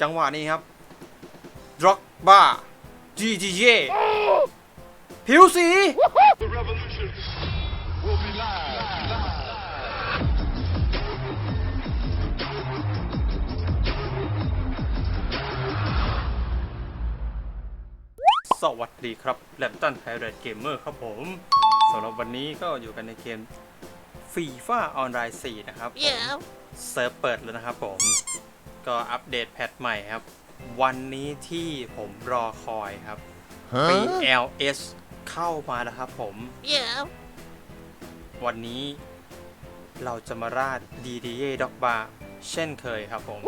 จังหวะนี้ครับดร็อกบ้า GGJ ผิวสี The revolution will be live. สวัสดีครับแลมตันไทยเรดเกมเมอร์ครับผมสำหรับวันนี้ก็อยู่กันในเกมฟีฟ่าออนไลน์4นะครับผม Yeah. เซิร์ฟเปิดแล้วนะครับผม ก็อัปเดตแพทใหม่ครับ วันนี้ที่ผมรอคอยครับ BLS เข้ามาแล้วครับผม Yeah. วันนี้เราจะมาราด DDA ด็อกบาเช่นเคยครับผม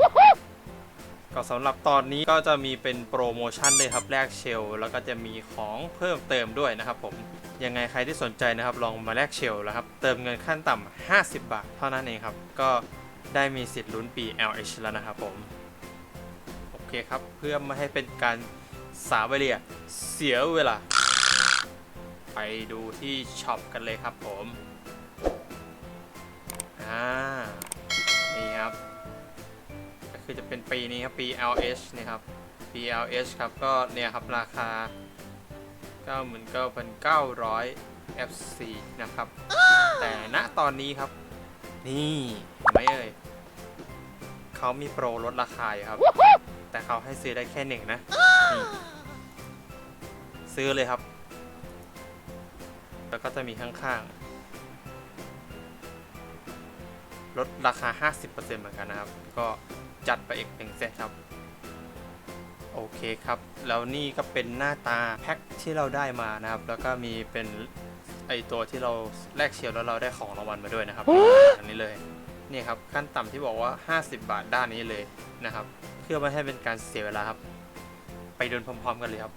ก็สำหรับตอนนี้ก็จะมีเป็นโปรโมชั่นเลยครับแลกเชล แล้วก็จะมีของเพิ่มเติมด้วยนะครับผม ยังไงใครที่สนใจนะครับ ลองมาแลกเชลแล้วครับ เติมเงินขั้นต่ำ50 บาทเท่านั้นเองครับ ก็ ได้มีสิทธิ์ลุ้นปี LH แล้วนะครับผม โอเคครับเพื่อไม่ให้เป็นการสาวเวเลียเสียเวลา ไปดูที่ช็อปกันเลยครับผมอ่านี่ครับก็คือจะเป็นปีนี้ครับปี LH นี่ครับปี LH ครับก็เนี่ยครับราคา 99,900 FC นะครับ แต่ณตอนนี้ครับ นี่ไหมเอ่ย เขามีโปรลดราคาอยู่ครับ แต่เขาให้ซื้อได้แค่หนึ่งนะนี่ซื้อเลยครับ แล้วก็จะมีข้างๆ ลดราคา 50%เหมือนกันนะครับ ก็จัดไปอีกหนึ่งเซตครับ โอเคครับ แล้วนี่ก็เป็นหน้าตาแพ็คที่เราได้มานะครับ แล้วก็มีเป็นไอตัวที่เราแลกเชียวแล้วเราได้ของรางวัลมาด้วยนะครับ อันนี้เลย นี่ครับขั้นต่ำที่บอกว่า 50 บาทด้านนี้เลยนะครับ เพื่อไม่ให้เป็นการเสียเวลาครับ ไปเดินพร้อม ๆ กันเลยครับ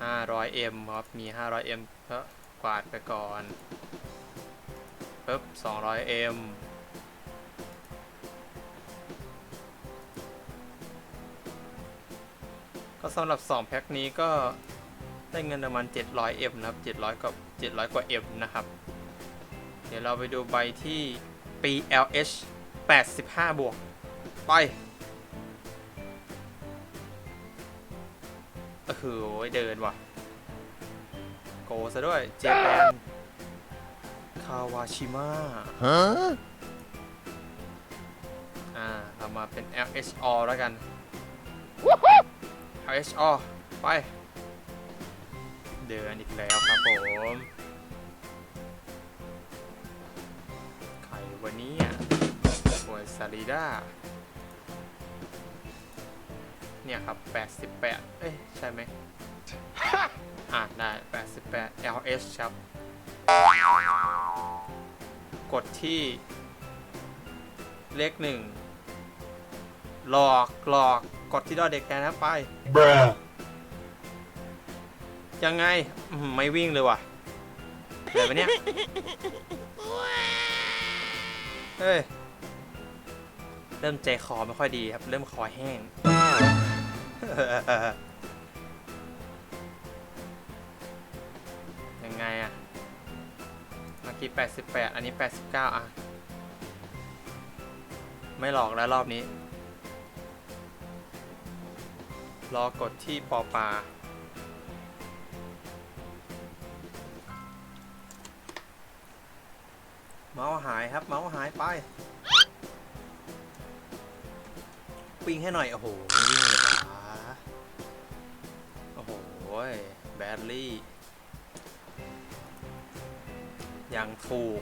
500M ครับมี 500M ก็กวาดไปก่อนปึ๊บ 200M ก็สำหรับ 2 แพ็คนี้ก็ได้เงินประมาณ 700M นะครับ 700กว่า700 กว่า M นะครับ เดี๋ยวเราไปดูใบที่ PLH 85 บวก ไปเออโอ้ยเดินว่ะ โกซะด้วย เจแปน คาวาชิมะ Huh? อ่า เรามาเป็น LHO แล้วกัน LHO ไป เดินอีกแล้วครับผม วันนี้อะหวยซาริด้าเนี่ยครับ 88 เอ้ย ใช่ไหม อ่าได้ 88 LH ครับ กดที่ เลขหนึ่ง หลอกหลอก กดที่ดอเด็กแกนะไป Bruh. ยังไงอื้อหือไม่วิ่งเลยว่ะเดี๋ยวไปเนี่ย เฮ้ย เริ่มใจคอไม่ค่อยดีครับ เริ่มคอแห้ง ยังไงอะเมื่อกี้ 88 อันนี้ 89 อะ ไม่หลอกแล้วรอบนี้ รอกดที่ปอปา เมาส์หายครับ เมาส์หายไปวิ่งให้หน่อย โอ้โหวิ่งเลยวะโอ้โห แบดลี่ยังถูก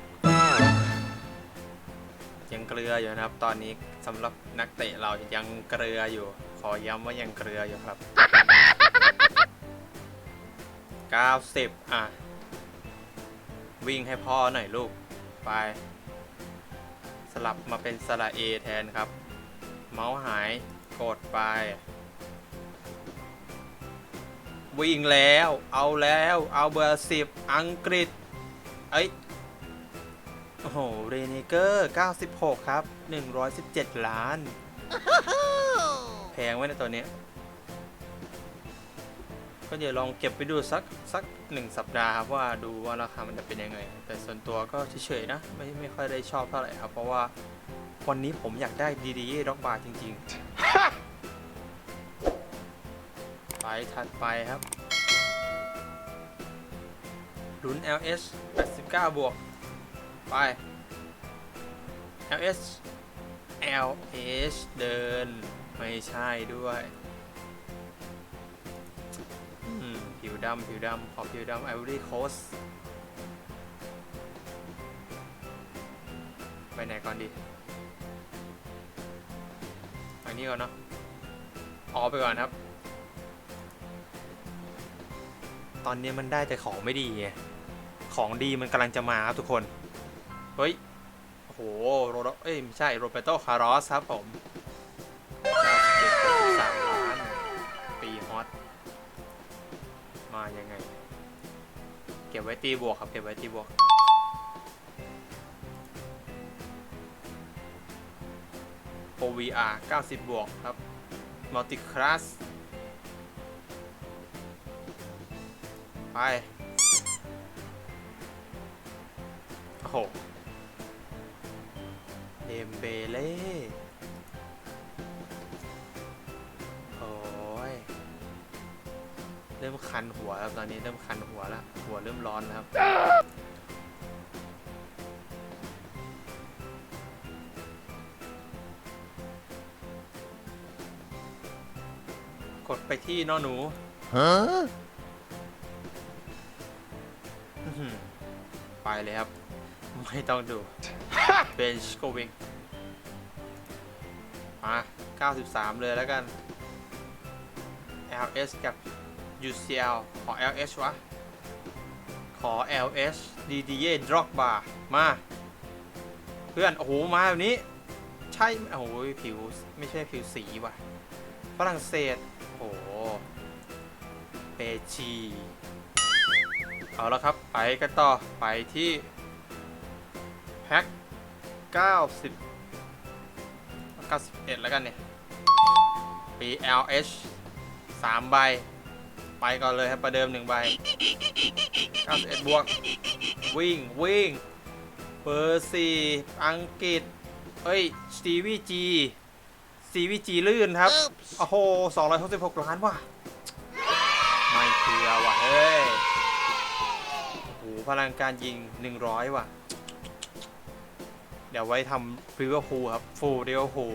ยังเกลืออยู่นะครับ ตอนนี้สำหรับนักเตะเรายังเกลืออยู่ ขอย้ำว่ายังเกลืออยู่ครับ 90 อะ วิ่งให้พ่อหน่อยลูก ไป สลับมาเป็นสระเอแทนครับ เมาส์หายกดไป วิ่งแล้ว เอาแล้ว เอาเบอร์สิบอังกฤษ เอ้ย โอ้โห เรเนเกอร์ 96 ครับ 117 ล้าน แพงไว้ในตัวเนี้ย ก็เดี๋ยวลองเก็บไปดูสักสักหนึ่งสัปดาห์ครับว่าดูว่าราคามันจะเป็นยังไง แต่ส่วนตัวก็เฉยๆนะไม่ไม่ค่อยได้ชอบเท่าไหร่ครับ เพราะว่าวันนี้ผมอยากได้ดีๆด็อกบาร์จริงๆถัดไปครับลุ้น LS 89 บวก ไป LS LH เดิน ไม่ใช่ด้วย ดำผิวดำขอผิวดำ Ivory Coast ไปไหนก่อนดีไปนี่ก่อนเนาะออกไปก่อนครับ ตอนนี้มันได้แต่ของไม่ดีไงของดีมันกำลังจะมาครับทุกคน เฮ้ย โอ้โห โรโรเอ้ย ไม่ใช่ โรเบโต คาร์ลอสครับผม มายังไง เก็บไว้ตีบวกครับ เก็บไว้ตีบวก OVR 90 บวกครับ Multi Class ไป โอ้โหเดมเบเล่ เริ่มคันหัวแล้วตอนนี้เริ่มคันหัวแล้วหัวเริ่มร้อนแล้วครับกดไปที่นอหนู Huh? อื้อหือไปเลยครับ ไม่ต้องดูเบนช์โกวิงมา 93 เลยแล้วกัน LS กับ UCL ขอ LH วะ ขอ LH DDA Drop Bar มา เพื่อน โอ้โห มาแบบนี้ ใช่ โอ้โห ผิว ไม่ใช่ผิวสีว่ะ ฝรั่งเศส โอ้โห เปจีเอาล้วครับ ไปกันต่อ ไปที่แพ็ค90 91 แล้วกันเนี่ย BLH 3 ใบ ไปก่อนเลยครับประเดิม1ใบ91บวก วิ่ง วิ่งเบอร์4อังกฤษเฮ้ยสตีวีจีสตีวีจีลื่นครับ โอ้โห266 ล้านว่ะ ไม่เคือว่ะ เฮ้ยโอ้โหพลังการยิง 100 ว่ะ เดี๋ยวไว้ทำฟิวเวอร์พูครับ ฟูลเดียวพู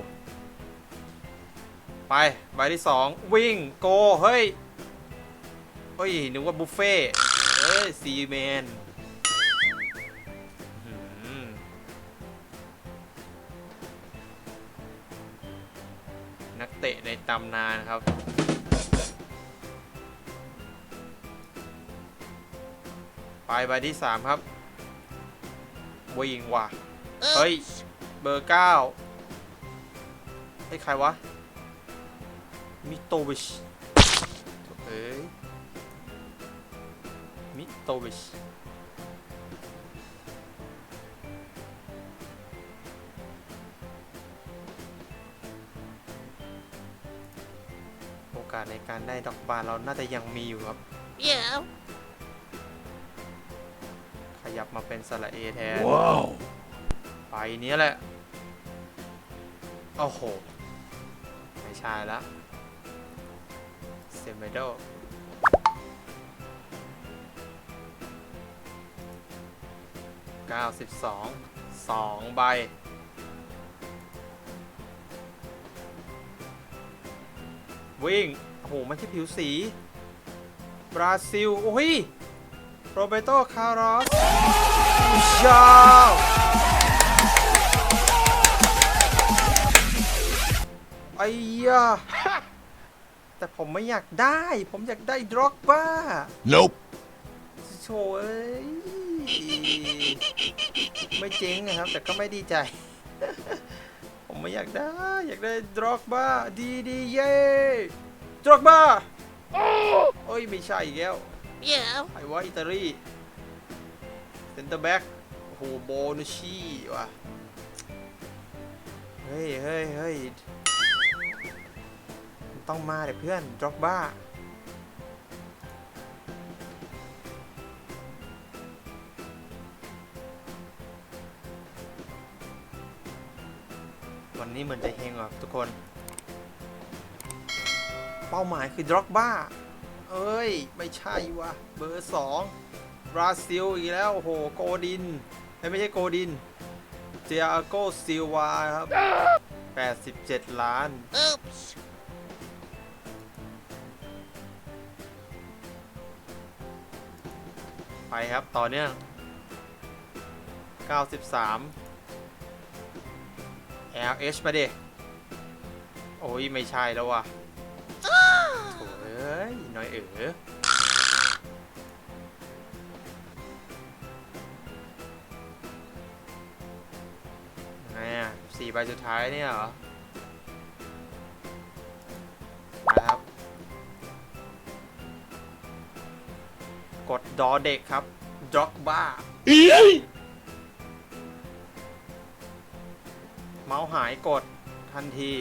ไป ใบที่ 2 วิ่ง โก เฮ้ย เฮ้ยนึกว่าบุฟเฟ่เฮ้ยซีแมนนักเตะในตำนานครับไปใบที่ 3 ครับวิ่งว่ะ เฮ้ย เบอร์9เฮ้ย ใครวะ มิโตวิช เอ้ย โตวิชโอกาสในการได้ดอกบานเราน่าจะยังมีอยู่ครับ Yeah. ขยับมาเป็นสระเอแทน Wow. ไปเนี้ยแหละ โอ้โห ไม่ใช่ละ เซมเมโด เก้าสิบสองสองใบ วิ่ง โอ้โห มันใช่ผิวสี บราซิล โอ้ย โรเบโต คาร์ลอสยาวไอ้ยาแต่ผมไม่อยากได้ ผมอยากได้ดร็อกบ้า Nope. โชเอ้ย ไม่เจ๊งนะครับ แต่ก็ไม่ดีใจ ผมไม่อยากได้ อยากได้ดร็อกบ้าดีดีเย่ดร็อกบ้าโอ้ยไม่ใช่อีกแล้ว Yeah. ไอ้ว่าอิตาลีเซนเตอร์แบ็กโอ้โหโบนุชีว่ะเฮ้ยเฮ้ยเฮ้ยต้องมาเดี๋ยวเพื่อนดร็อกบ้า นี้เหมือนจะเฮงว่ะทุกคน เป้าหมายคือดร็อกบ้า เอ้ย ไม่ใช่วะเบอร์สองบราซิลอีกแล้วโอ้โหโกดิน ไม่ใช่โกดิน เจียโกซิลวาครับ 87 ล้านไปครับ ต่อเนื่อง 93 LH มาดิ โอ้ยไม่ใช่แล้วว่ะโถ่เอ้ยน้อยเอ๋อไงอะสี่ใบสุดท้ายเนี่ยเหรอมาครับ กดดอเด็กครับด็อกบ้า มาส์หายกดทันที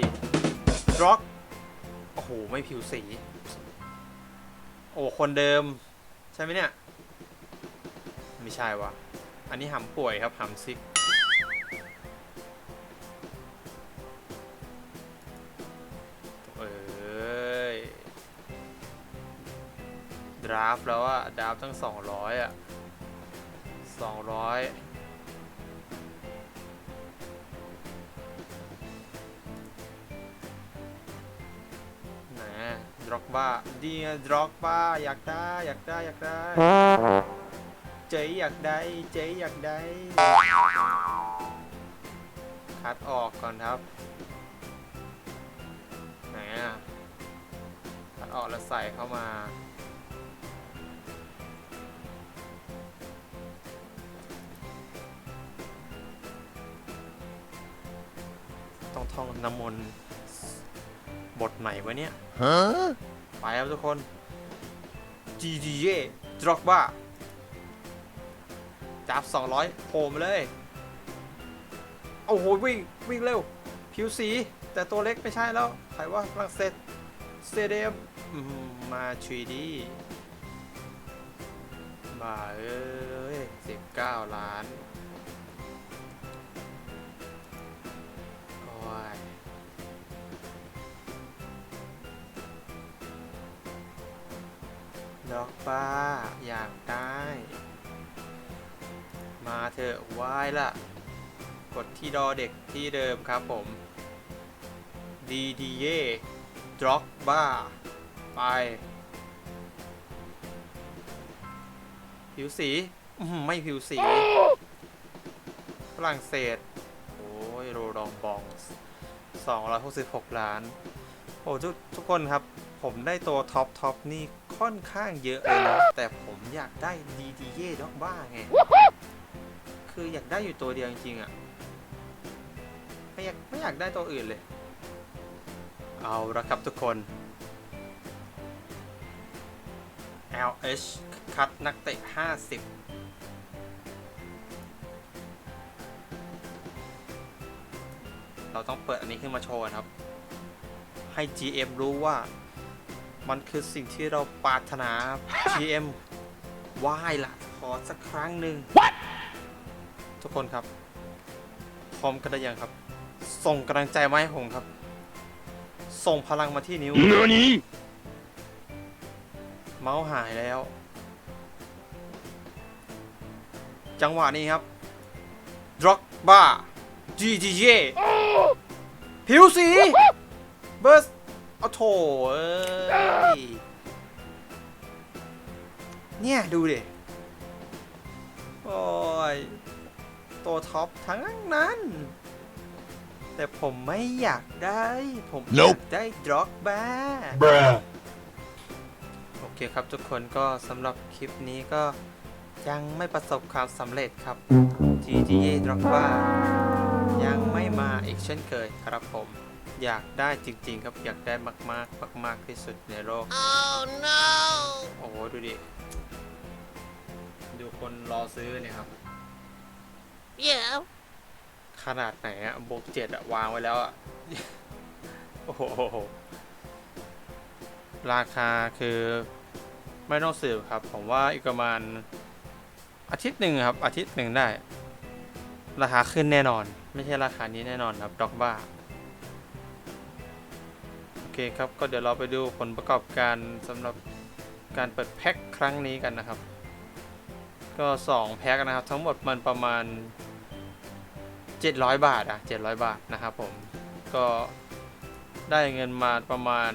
ด็อกโอ้โห ไม่ผิวสี โอ้ คนเดิม ใช่ไหมเนี่ย ไม่ใช่วะอันนี้หำป่วยครับหำซิก เอ้ยดราฟแล้วอะดราฟตั้ง 200อะ200 บ้าดีไงดร็อกบ้าอยากได้อยากได้อยากได้ เจ๊อยากได้เจ๊อยากได้คัดออกก่อนครับไหนอะคัดออกแล้วใส่เข้ามาต้องท่องน้ำมนต์บทไหนวะเนี่ย Huh? ครับทุกคน GGA ดร็อกบ้าจับ 200โผล่มาเลย โอ้โห วิ่ง วิ่งเร็ว ผิวสี แต่ตัวเล็กไม่ใช่แล้วใครว่าฝรั่งเศสสเตเดียมอืมมา 3D บ้าเอ้ย19 ล้าน ดอกฟ้า อยากได้ มาเถอะไหว้ละกดที่ดอเด็กที่เดิมครับผมดีดีเย่ดร็อกบ้า ไป ผิวสีไม่ผิวสี ฝรั่งเศส โอ้ยโรดองบอง266 ล้าน โอ้ทุกทุกคนครับ ผมได้ตัวท็อปท็อปนี่ ค่อนข้างเยอะเลยนะแต่ผมอยากได้ดีดีเย่ด็อกบ้าไง คืออยากได้อยู่ตัวเดียวจริงๆอะ่ะไม่อยากไม่อยากได้ตัวอื่นเลย เอาละครับทุกคน LH คัดนักเตะ 50เราต้องเปิดอันนี้ขึ้นมาโชว์นะครับ ให้ GM รู้ว่า มันคือสิ่งที่เราปรารถนา GM ว่ายละขอสักครั้งหนึ่งทุกคนครับ พร้อมกันได้ยังครับ ส่งกำลังใจมาให้ผมครับ ส่งพลังมาที่นิ้ว Nani? เมาส์หายแล้ว จังหวะนี้ครับดร็อกบ้า GGJ ผิวสี เบิร์ส เอาโถเอ้ยเนี่ยดูดิ โอ้ย ตัวท็อปทั้งนั้น แต่ผมไม่อยากได้ ผมอยาก Nope ได้ดร็อกบ้า Bruh. โอเคครับทุกคนก็สำหรับคลิปนี้ก็ยังไม่ประสบความสำเร็จครับ GTA d r o p a ยังไม่มาอีกเช่นเคยครับผม อยากได้จริง ๆ ครับอยากได้มากๆ มาก ๆ ที่สุดในโลก Oh no! โอ้โหดูดิ ดูคนรอซื้อเนี่ยครับ Yeah. ขนาดไหนอะบวกเจ็ดอะวางไว้แล้วอะโอ้โห ราคาคือไม่ต้องสืบครับ ผมว่าอีกประมาณ อาทิตย์หนึ่งครับ อาทิตย์หนึ่งได้ ราคาขึ้นแน่นอน ไม่ใช่ราคานี้แน่นอนครับดอกบ้าโอ เคครับ ก็เดี๋ยวเราไปดูผลประกอบการสำหรับการเปิดแพ็คครั้งนี้กันนะครับ ก็ 2 แพ็คนะครับ ทั้งหมดมันประมาณ 700 บาทอะ700 บาทนะครับผม ก็ได้เงินมาประมาณ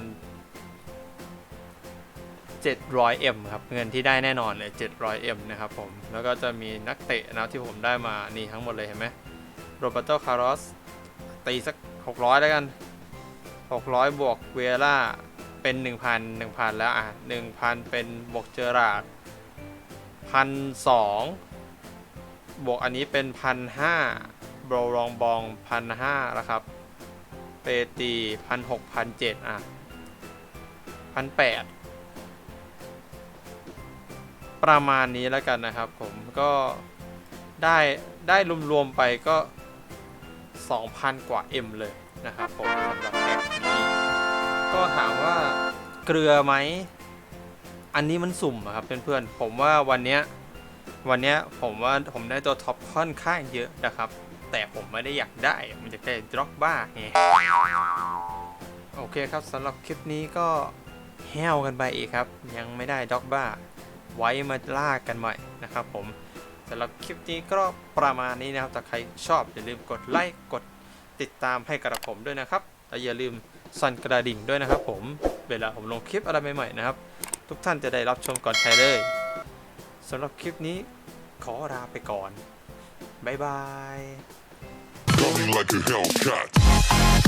700M ครับ เงินที่ได้แน่นอนเลย 700M นะครับผม แล้วก็จะมีนักเตะนะที่ผมได้มา นี่ทั้งหมดเลยเห็นไหมโรเบโตคาร์ลอสตีสัก 600 แล้วกัน 600 บวกเวล่าเป็น 1,000 1,000 แล้วอะ1,000 เป็นบวกเจอราดพันสองบวกอันนี้เป็นพันห้าโบรลองบองพันห้าแล้วครับ เปตีพันหกพันเจ็ดอะพันแปดประมาณนี้แล้วกันนะครับผมก็ได้ได้รวมๆไปก็ 2,000 กว่า M เลย นะครับผมสำหรับแพ็คนี้ก็ถามว่าเกลือไหม อันนี้มันสุ่มอะครับเพื่อนๆ ผมว่าวันเนี้ยวันเนี้ยผมว่าผมได้ตัวท็อปค่อนข้างเยอะนะครับ แต่ผมไม่ได้อยากได้มันจะได้ดร็อกบ้าไงโอเคครับสำหรับคลิปนี้ก็แห้วกันไปอีกครับ ยังไม่ได้ด็อกบ้า ไว้มาล่ากันใหม่นะครับผมสำหรับคลิปนี้ก็ประมาณนี้นะครับถ้าใครชอบอย่าลืมกดไลค์กด ติดตามให้กระผมด้วยนะครับและอย่าลืมสั่นกระดิ่งด้วยนะครับ ผมเวลาผมลงคลิปอะไรใหม่ๆนะครับ ทุกท่านจะได้รับชมก่อนใครเลยสำหรับคลิปนี้ขอลาไปก่อน บ๊ายบาย Running like a Hellcat.